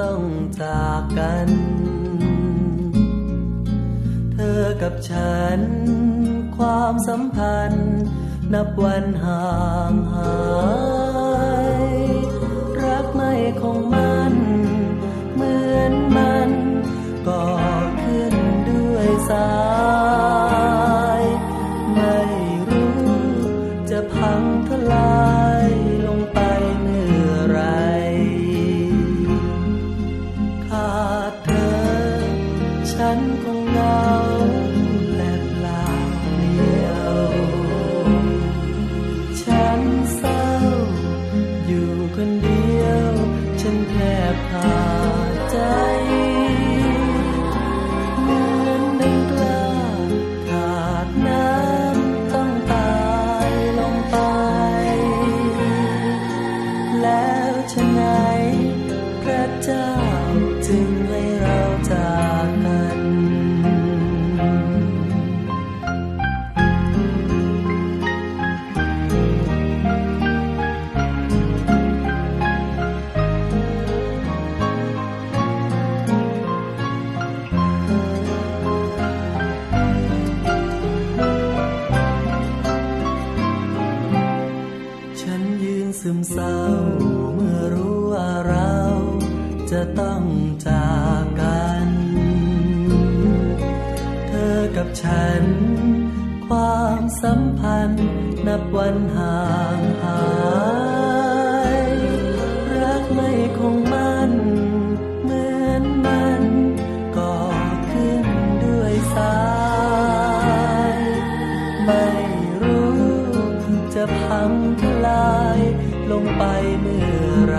ต้องจากกัน เธอกับฉัน ความสัมพันธ์ นับวันห่างหายรักไม่คงมันเหมือนมันก่อขึ้นด้วยสายไม่รู้จะพังทลาย ฉันคงเหงาและเปล่าเปลี่ยว ฉันเศร้า อยู่คนเดียว ฉันแทบขาดใจเหมือนดังกล้าขาดน้ำต้องตายลงไป แล้วฉะไหนพระเจ้าจึงให้เรา ซึมเศร้าเมื่อรู้ว่าเราจะต้องจากกัน เธอกับฉัน ความสัมพันธ์นับวันห่างหาย ลงไปเมื่อไร